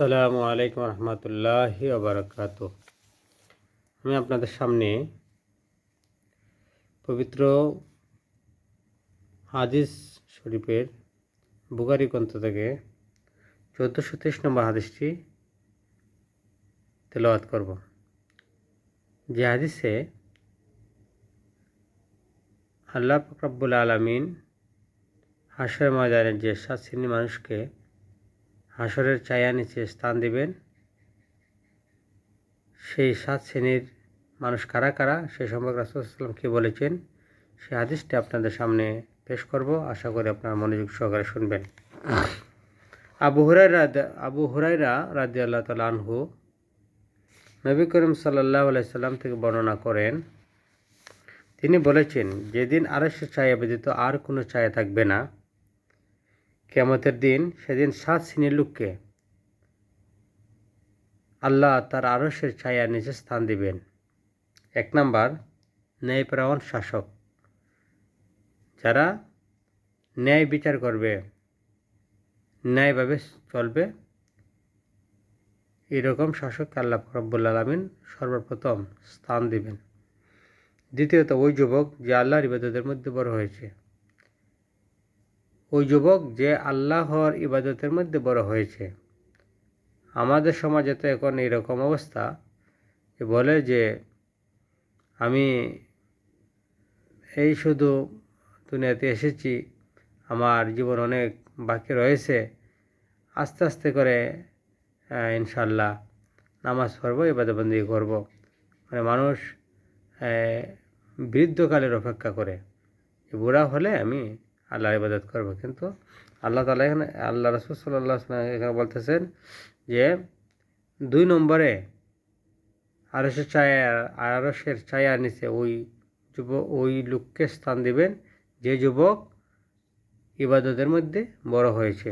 আসসালামু আলাইকুম রহমতুল্লাহ আবরকাত আমি আপনাদের সামনে পবিত্র হাদিস শরীফের বুগারি গ্রন্থ থেকে চোদ্দোশো তেইশ নম্বর হাদিসটি তেলাওয়াত করব। যে হাদিসে আল্লাহ ফকরাবুল আলমিন হাসের ময়দানের যে সাত শ্রেণি মানুষকে হাসরের ছায়া নিচে স্থান দিবেন। সেই সাত শ্রেণির মানুষ কারা কারা? সে সম্পর্কে রাসুলাম কী বলেছেন? সেই হাদিসটি আপনাদের সামনে পেশ করব। আশা করি আপনার মনোযোগ সহকারে শুনবেন। আবু হুরাইরা আবু হুরাইরা রাজি আল্লাহ তাল আনহু নবী করিম সাল্লাহ আলাইসাল্লাম থেকে বর্ণনা করেন। তিনি বলেছেন, যেদিন আড়াইশো ছায়া ব্যতীত আর কোনো ছায়া থাকবে না কেমতের দিন সেদিন সাত শ্রেণির লোককে আল্লাহ তার আরসের ছায়া নিচে স্থান দিবেন। এক নাম্বার ন্যায়প্রায়ণ শাসক। যারা ন্যায় বিচার করবে, ন্যায়ভাবে চলবে, এরকম শাসককে আল্লাহ রব্বুল আলমিন সর্বপ্রথম স্থান দিবেন। দ্বিতীয়ত, ওই যুবক যে আল্লাহর ইবাদতের মধ্যে বড় হয়েছে। ওই যুবক যে আল্লাহর ইবাদতের মধ্যে বড় হয়েছে। আমাদের সমাজে তো এখন এরকম অবস্থা। বলে যে, আমি এই শুধু দুনিয়াতে এসেছি, আমার জীবন অনেক বাকি রয়েছে। আস্তে আস্তে করে ইনশাল্লাহ নামাজ পড়ব, ইবাদতবন্দি করব। মানে মানুষ বৃদ্ধকালের অপেক্ষা করে। বুড়া হলে আমি আল্লাহর ইবাদত করব। কিন্তু আল্লাহ তালা এখানে, আল্লাহ রসুল সাল্লাহ এখানে বলতেছেন যে, দুই নম্বরে আরসের ছায়া আরসের ছায়া নিচে ওই যুবক, ওই লোককে স্থান দিবেন, যে যুবক ইবাদতের মধ্যে বড় হয়েছে।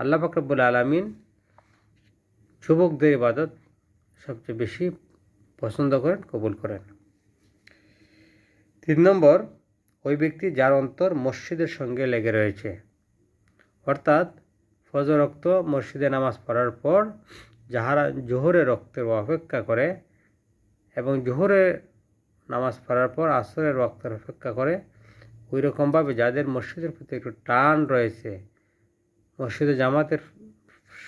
আল্লাহ ফাকরবুল আলমিন যুবকদের ইবাদত সবচেয়ে বেশি পছন্দ করেন, কবুল করেন। তিন নম্বর ওই ব্যক্তি যার অন্তর মসজিদের সঙ্গে লেগে রয়েছে। অর্থাৎ ফজর রক্ত মসজিদে নামাজ পড়ার পর যাহারা জোহরে রক্তের অপেক্ষা করে এবং জোহরে নামাজ পড়ার পর আসরের রক্তের অপেক্ষা করে, ওই রকমভাবে যাদের মসজিদের প্রতি একটু টান রয়েছে, মসজিদে জামাতের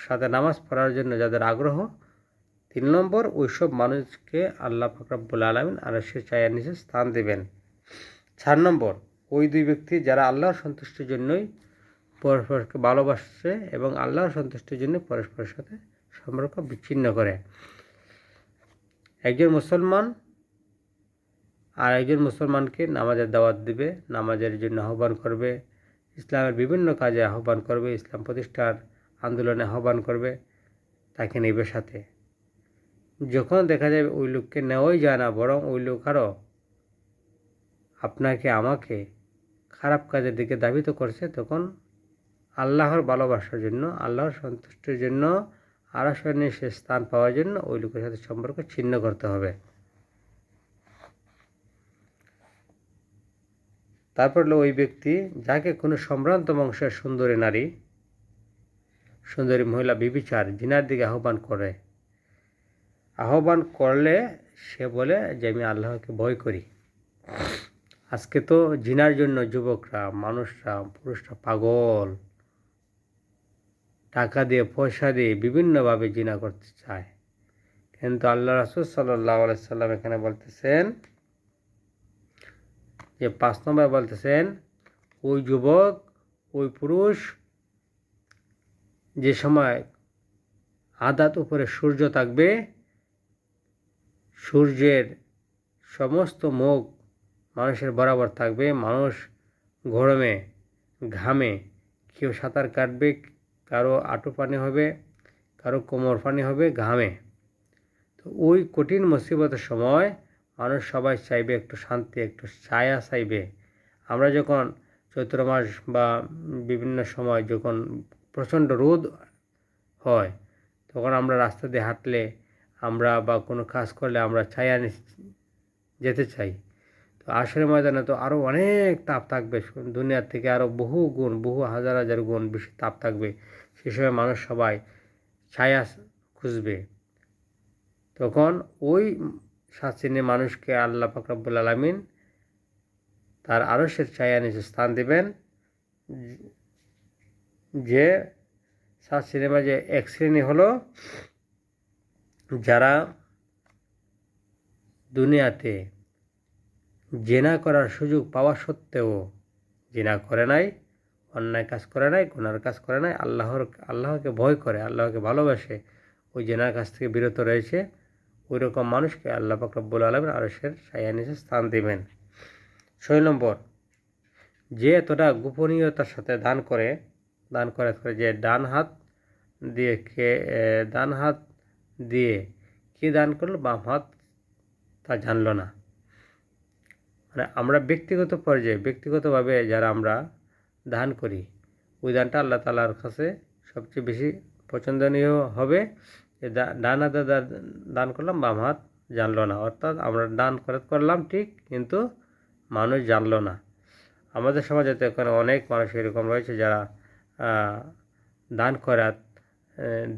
সাথে নামাজ পড়ার জন্য যাদের আগ্রহ, তিন নম্বর ওইসব মানুষকে আল্লাহ ফকরাবুল আলমিন আর সে চায়ের নিচে স্থান দেবেন। চার নম্বর, ওই দুই ব্যক্তি যারা আল্লাহর সন্তুষ্টির জন্যই পরস্পরকে ভালোবাসছে এবং আল্লাহর সন্তুষ্টির জন্য পরস্পরের সাথে সম্পর্ক বিচ্ছিন্ন করে। একজন মুসলমান আর একজন মুসলমানকে নামাজের দাওয়াত দিবে, নামাজের জন্য আহ্বান করবে, ইসলামের বিভিন্ন কাজে আহ্বান করবে, ইসলাম প্রতিষ্ঠার আন্দোলনে আহ্বান করবে, তাকে নেবে সাথে। যখন দেখা যাবে ওই লোককে নেওয়াই যায় না, বরং ওই লোক আরও আপনাকে, আমাকে খারাপ কাজের দিকে দাবিত করছে, তখন আল্লাহর ভালোবাসার জন্য, আল্লাহর সন্তুষ্টির জন্য আরাসনে সে স্থান পাওয়ার জন্য ওই লোকের সাথে সম্পর্ক ছিন্ন করতে হবে। তারপর হলো ওই ব্যক্তি, যাকে কোনো সম্ভ্রান্ত বংশের সুন্দরী নারী, সুন্দরী মহিলা বিবিচার, জিনার দিকে আহ্বান করে। আহ্বান করলে সে বলে যে, আমি আল্লাহকে ভয় করি। আজকে তো জিনার জন্য যুবকরা, মানুষরা, পুরুষরা পাগল। টাকা দিয়ে, পয়সা দিয়ে বিভিন্নভাবে জিনা করতে চায়। কিন্তু আল্লাহ রাসুল সাল্লাহ সাল্লাম এখানে বলতেছেন যে, পাঁচ নম্বর বলতেছেন, ওই যুবক, ওই পুরুষ যে সময় আদাত উপরে সূর্য থাকবে, সূর্যের সমস্ত মুখ মানুষের বরাবর থাকবে। মানুষ গরমে ঘামে, কেউ সাঁতার কাটবে, কারও আটু পানি হবে, কারও কোমর পানি হবে, ঘামে। তো ওই কঠিন মুসিবতের সময় মানুষ সবাই চাইবে একটু শান্তি, একটু ছায়া চাইবে। আমরা যখন চৈত্র মাস বা বিভিন্ন সময় যখন প্রচণ্ড রোদ হয়, তখন আমরা রাস্তা দিয়ে হাঁটলে আমরা বা কোনো কাজ করলে আমরা ছায়া যেতে চাই। তো আসলে ময়দানে তো আরও অনেক তাপ থাকবে, দুনিয়ার থেকে আরও বহু গুণ, বহু হাজার হাজার গুণ বেশি তাপ থাকবে। সে সময় মানুষ সবাই ছায়া খুঁজবে। তখন ওই সাত শ্রেণির মানুষকে আল্লাহ ফাকরাবুল আলমিন তার আরসের ছায়া নিচে স্থান দেবেন। যে সাত সিনেমা যে এক শ্রেণি হলো, যারা দুনিয়াতে জেনা করার সুযোগ পাওয়া সত্ত্বেও জেনা করে নাই, অন্যায় কাজ করে নাই, গুনার কাজ করে নাই, আল্লাহর, আল্লাহকে ভয় করে, আল্লাহকে ভালোবাসে, ওই জেনার কাছ থেকে বিরত রয়েছে ওই রকম মানুষকে আল্লাহ ফাকরাবুল আলমের আরসের সায়া নিচে স্থান দেবেন। ছয় নম্বর, যে এতটা গোপনীয়তার সাথে দান করে দান করে যে ডান হাত দিয়ে কে ডান হাত দিয়ে কি দান করল, বাম হাত তা জানলো না। মানে আমরা ব্যক্তিগত পর্যায়ে, ব্যক্তিগতভাবে যারা আমরা দান করি, ওই দানটা আল্লাহ তালার কাছে সবচেয়ে বেশি পছন্দনীয় হবে। যে ডান হাতে দান করলাম বাম হাত জানলো না। অর্থাৎ আমরা দান করে করলাম ঠিক, কিন্তু মানুষ জানলো না। আমাদের সমাজে তো এখানে অনেক মানুষ এরকম রয়েছে যারা দান করার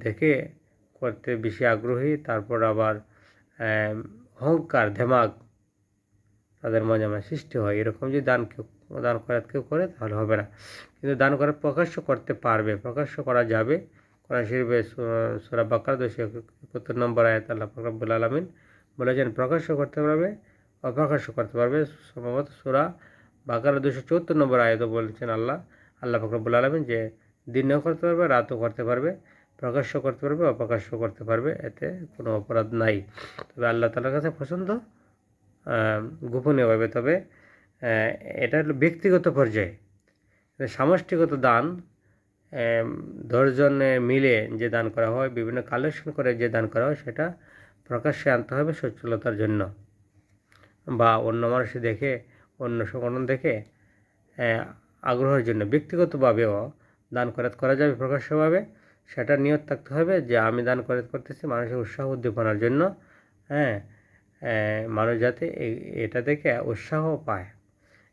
দেখে করতে বেশি আগ্রহী, তারপর আবার অহংকার ধেমাগ তাদের মাঝে আমার সৃষ্টি হয়। এরকম যদি দান কেউ, দান করার কেউ করে তাহলে হবে না। কিন্তু দান করার প্রকাশ্য করতে পারবে, প্রকাশ্য করা যাবে। কোরআন শরীফে সুরা বাকার দুশো একাত্তর নম্বর আয়াত আল্লাহ ফকরাবুল আলমিন বলেছেন, প্রকাশ্য করতে পারবে, অপ্রকাশ্য করতে পারবে। সম্ভবত সুরা বাকার দুশো চৌত্তর নম্বর আয়ত বলেছেন আল্লাহ আল্লাহ ফকরবুল আলমিন যে দিনেও করতে পারবে, রাতও করতে পারবে, প্রকাশ্য করতে পারবে, অপ্রকাশ্য করতে পারবে, এতে কোনো অপরাধ নাই। তবে আল্লাহ তালার কাছে পছন্দ গোপনীয়ভাবে তবে এটা হলো ব্যক্তিগত পর্যায়ে। সামষ্টিগত দান দশজনে মিলে যে দান করা হয়, বিভিন্ন কালেকশন করে যে দান করা হয়, সেটা প্রকাশ্যে আনতে হবে সচ্ছলতার জন্য। বা অন্য মানুষ দেখে, অন্য সংগঠন দেখে আগ্রহের জন্য। ব্যক্তিগতভাবেও দান করাত করা যাবে প্রকাশ্যভাবে। সেটা নিয়ত থাকতে হবে যে, আমি দান করাত করতেছি, মানুষের উৎসাহ উদ্দীপনার জন্য। হ্যাঁ মানুষ যাতে এটা থেকে উৎসাহ পায়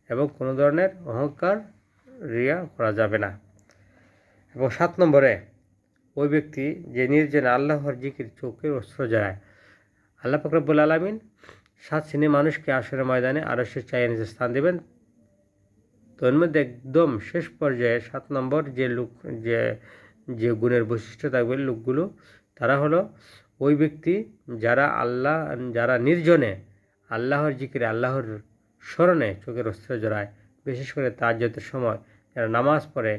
এবং কোনো ধরনের অহংকার রিয়া করা যাবে না। এবং সাত নম্বরে, ওই ব্যক্তি যে নির্জন আল্লাহর জিকির চোখের অস্ত্র যায় আল্লাহ ফকরবুল আলমিন সাত শ্রেণির মানুষকে আসরের ময়দানে আরও সে চাই নিচে স্থান দেবেন। তো এর মধ্যে একদম শেষ পর্যায়ে সাত নম্বর যে লোক, যে যে গুণের বৈশিষ্ট্য থাকবে লোকগুলো, তারা হলো ওই ব্যক্তি যারা আল্লাহ, যারা নির্জনে আল্লাহর জিকিরে, আল্লাহর স্মরণে চোখের অস্ত্র জড়ায়, বিশেষ করে তার যত সময় যারা নামাজ পড়ে,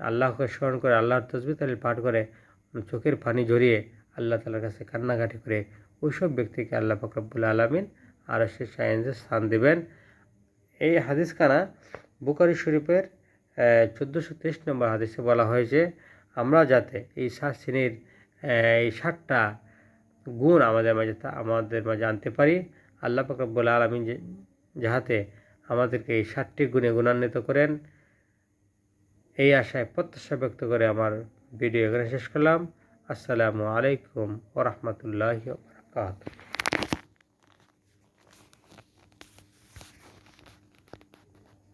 আল্লাহকে স্মরণ করে, আল্লাহর তসবি তালিল পাঠ করে, চোখের পানি জড়িয়ে আল্লাহ তালার কাছে কান্নাকাটি করে, ওইসব ব্যক্তিকে আল্লাহ ফকরবুল আলমিন আর সে সায়েন্সে স্থান দেবেন। এই হাদিসখানা বুকারি শরীফের চোদ্দোশো তেইশ নম্বর হাদিসে বলা হয়েছে, আমরা যাতে এই সাত শ্রেণির এই সাতটা গুণ আমাদের মাঝে আমাদের মাঝে আনতে পারি। আল্লাহ ফকরবুল আলমিন যাহাতে আমাদেরকে এই সাতটি গুণে গুণান্বিত করেন, এই আশায় প্রত্যাশা ব্যক্ত করে আমার ভিডিও এখানে শেষ করলাম। আসসালামু আলাইকুম ওরহমতুল্লাহ বরকাত